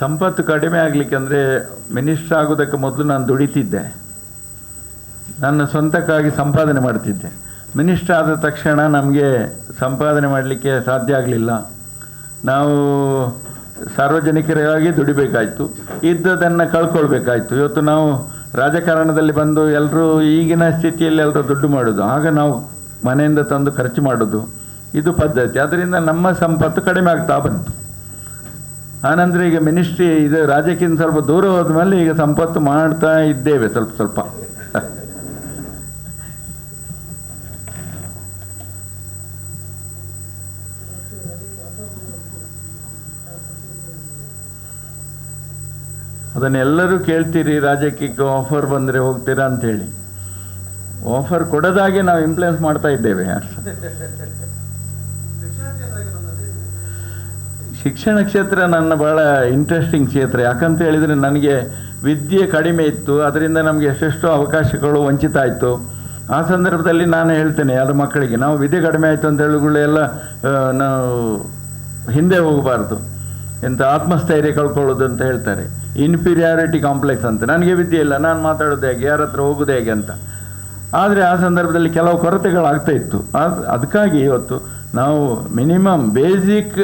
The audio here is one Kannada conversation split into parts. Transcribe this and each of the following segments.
ಸಂಪತ್ತು ಕಡಿಮೆ ಆಗಲಿಕ್ಕೆ ಅಂದರೆ ಮಿನಿಸ್ಟರ್ ಆಗೋದಕ್ಕೆ ಮೊದಲು ನಾನು ದುಡಿತಿದ್ದೆ. ನನ್ನ ಸ್ವಂತಕ್ಕಾಗಿ ಸಂಪಾದನೆ ಮಾಡ್ತಿದ್ದೆ. ಮಿನಿಸ್ಟರ್ ಆದ ತಕ್ಷಣ ನಮಗೆ ಸಂಪಾದನೆ ಮಾಡಲಿಕ್ಕೆ ಸಾಧ್ಯ ಆಗಲಿಲ್ಲ. ನಾವು ಸಾರ್ವಜನಿಕರಿಗಾಗಿ ದುಡಿಬೇಕಾಯಿತು. ಇದ್ದದನ್ನು ಕಳ್ಕೊಳ್ಬೇಕಾಯಿತು. ಇವತ್ತು ನಾವು ರಾಜಕಾರಣದಲ್ಲಿ ಬಂದು ಎಲ್ಲರೂ ಈಗಿನ ಸ್ಥಿತಿಯಲ್ಲಿ ಎಲ್ಲರೂ ದುಡ್ಡು ಮಾಡೋದು. ಆಗ ನಾವು ಮನೆಯಿಂದ ತಂದು ಖರ್ಚು ಮಾಡೋದು. ಇದು ಪದ್ಧತಿ. ಅದರಿಂದ ನಮ್ಮ ಸಂಪತ್ತು ಕಡಿಮೆ ಆಗ್ತಾ ಬಂತು. ಆನಂತರ ಈಗ ಮಿನಿಸ್ಟ್ರಿ ಇದು ರಾಜ್ಯಕ್ಕಿಂತ ಸ್ವಲ್ಪ ದೂರ ಹೋದ್ಮೇಲೆ ಈಗ ಸಂಪತ್ತು ಮಾಡ್ತಾ ಇದ್ದೇವೆ ಸ್ವಲ್ಪ ಸ್ವಲ್ಪ. ಅದನ್ನೆಲ್ಲರೂ ಕೇಳ್ತೀರಿ, ರಾಜಕೀಯಕ್ಕೆ ಆಫರ್ ಬಂದರೆ ಹೋಗ್ತೀರಾ ಅಂಥೇಳಿ. ಆಫರ್ ಕೊಡೋದಾಗೆ ನಾವು ಇಂಪ್ಲೂಯೆನ್ಸ್ ಮಾಡ್ತಾ ಇದ್ದೇವೆ. ಅಷ್ಟೇ ಶಿಕ್ಷಣ ಕ್ಷೇತ್ರ ನನ್ನ ಭಾಳ ಇಂಟ್ರೆಸ್ಟಿಂಗ್ ಕ್ಷೇತ್ರ. ಯಾಕಂತ ಹೇಳಿದರೆ ನನಗೆ ವಿದ್ಯೆ ಕಡಿಮೆ ಇತ್ತು, ಅದರಿಂದ ನಮಗೆ ಎಷ್ಟೆಷ್ಟೋ ಅವಕಾಶಗಳು ವಂಚಿತ ಆಯಿತು ಆ ಸಂದರ್ಭದಲ್ಲಿ ನಾನು ಹೇಳ್ತೇನೆ, ಅದು ಮಕ್ಕಳಿಗೆ, ನಾವು ವಿದ್ಯೆ ಕಡಿಮೆ ಆಯಿತು ಅಂತ ಹೇಳಿಗಳು ಎಲ್ಲ ನಾವು ಹಿಂದೆ ಹೋಗಬಾರ್ದು ಎಂತ ಆತ್ಮಸ್ಥೈರ್ಯ ಕಳ್ಕೊಳ್ಳೋದು ಅಂತ ಹೇಳ್ತಾರೆ. ಇನ್ಫೀರಿಯಾರಿಟಿ ಕಾಂಪ್ಲೆಕ್ಸ್ ಅಂತ. ನನಗೆ ವಿದ್ಯೆ ಇಲ್ಲ, ನಾನು ಮಾತಾಡೋದು ಹೇಗೆ, ಯಾರ ಹತ್ರ ಹೋಗೋದು ಹೇಗೆ ಅಂತ. ಆದರೆ ಆ ಸಂದರ್ಭದಲ್ಲಿ ಕೆಲವು ಕೊರತೆಗಳಾಗ್ತಾ ಇತ್ತು. ಅದಕ್ಕಾಗಿ ಇವತ್ತು ನಾವು ಮಿನಿಮಮ್ ಬೇಸಿಕ್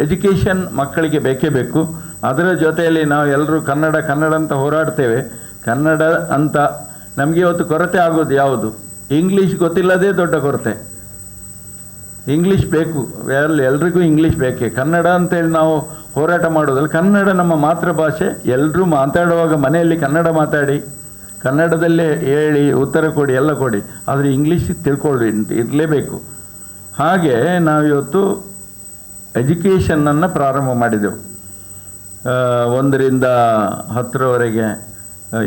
ಎಜುಕೇಷನ್ ಮಕ್ಕಳಿಗೆ ಬೇಕೇ ಬೇಕು. ಅದರ ಜೊತೆಯಲ್ಲಿ ನಾವು ಎಲ್ಲರೂ ಕನ್ನಡ ಕನ್ನಡ ಅಂತ ಹೋರಾಡ್ತೇವೆ. ಕನ್ನಡ ಅಂತ ನಮಗೆ ಇವತ್ತು ಕೊರತೆ ಆಗೋದು ಯಾವುದು? ಇಂಗ್ಲೀಷ್ ಗೊತ್ತಿಲ್ಲದೇ ದೊಡ್ಡ ಕೊರತೆ. ಇಂಗ್ಲೀಷ್ ಬೇಕು. ಎಲ್ಲಿ, ಎಲ್ರಿಗೂ ಇಂಗ್ಲೀಷ್ ಬೇಕೇ. ಕನ್ನಡ ಅಂತೇಳಿ ನಾವು ಹೋರಾಟ ಮಾಡೋದಲ್ಲ ಕನ್ನಡ ನಮ್ಮ ಮಾತೃಭಾಷೆ. ಎಲ್ಲರೂ ಮಾತಾಡುವಾಗ ಮನೆಯಲ್ಲಿ ಕನ್ನಡ ಮಾತಾಡಿ. ಕನ್ನಡದಲ್ಲೇ ಹೇಳಿ, ಉತ್ತರ ಕೊಡಿ, ಎಲ್ಲ ಕೊಡಿ. ಆದರೆ ಇಂಗ್ಲೀಷ್ ತಿಳ್ಕೊಳ್ಳಿ ಇರಲೇಬೇಕು. ಹಾಗೆ ನಾವಿವತ್ತು ಎಜುಕೇಷನ್ನನ್ನು ಪ್ರಾರಂಭ ಮಾಡಿದೆವು. ಒಂದರಿಂದ ಹತ್ತರವರೆಗೆ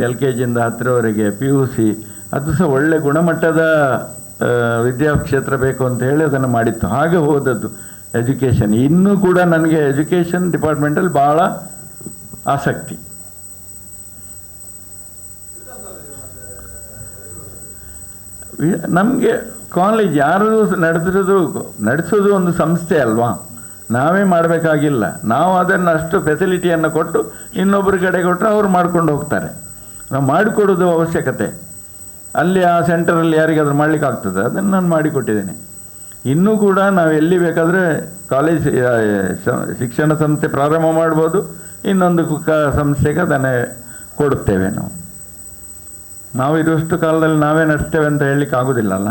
ಎಲ್ ಕೆ ಜಿಯಿಂದ ಹತ್ತರವರೆಗೆ ಪಿ ಯು ಸಿ ಅದು ಸಹ ಒಳ್ಳೆ ಗುಣಮಟ್ಟದ ವಿದ್ಯಾ ವಿದ್ಯಾಕ್ಷೇತ್ರ ಬೇಕು ಅಂತ ಹೇಳಿ ಅದನ್ನು ಮಾಡಿತ್ತು. ಹಾಗೆ ಹೋದದ್ದು ಎಜುಕೇಷನ್ ಇನ್ನೂ ಕೂಡ ನನಗೆ ಎಜುಕೇಷನ್ ಡಿಪಾರ್ಟ್ಮೆಂಟಲ್ಲಿ ಭಾಳ ಆಸಕ್ತಿ. ನಮಗೆ ಕಾಲೇಜ್ ಯಾರು ನಡೆದಿರೋದು, ನಡೆಸೋದು ಒಂದು ಸಂಸ್ಥೆ ಅಲ್ವಾ? ನಾವೇ ಮಾಡಬೇಕಾಗಿಲ್ಲ. ನಾವು ಅದನ್ನು ಅಷ್ಟು ಫೆಸಿಲಿಟಿಯನ್ನು ಕೊಟ್ಟು ಇನ್ನೊಬ್ಬರ ಕಡೆ ಕೊಟ್ಟರೆ ಅವ್ರು ಮಾಡ್ಕೊಂಡು ಹೋಗ್ತಾರೆ. ನಾವು ಮಾಡಿಕೊಡೋದು ಅವಶ್ಯಕತೆ. ಅಲ್ಲಿ ಆ ಸೆಂಟರಲ್ಲಿ ಯಾರಿಗಾದ್ರೂ ಮಾಡ್ಲಿಕ್ಕೆ ಆಗ್ತದೆ, ಅದನ್ನು ನಾನು ಮಾಡಿಕೊಟ್ಟಿದ್ದೇನೆ. ಇನ್ನೂ ಕೂಡ ನಾವು ಎಲ್ಲಿ ಬೇಕಾದರೆ ಕಾಲೇಜ್ ಶಿಕ್ಷಣ ಸಂಸ್ಥೆ ಪ್ರಾರಂಭ ಮಾಡ್ಬೋದು. ಇನ್ನೊಂದು ಕ, ಸಂಸ್ಥೆಗೆ ಅದನ್ನೇ ಕೊಡುತ್ತೇವೆ ನಾವು. ನಾವು ಇರುವಷ್ಟು ಕಾಲದಲ್ಲಿ ನಾವೇ ನಡೆಸ್ತೇವೆ ಅಂತ ಹೇಳಲಿಕ್ಕೆ ಆಗೋದಿಲ್ಲಲ್ಲ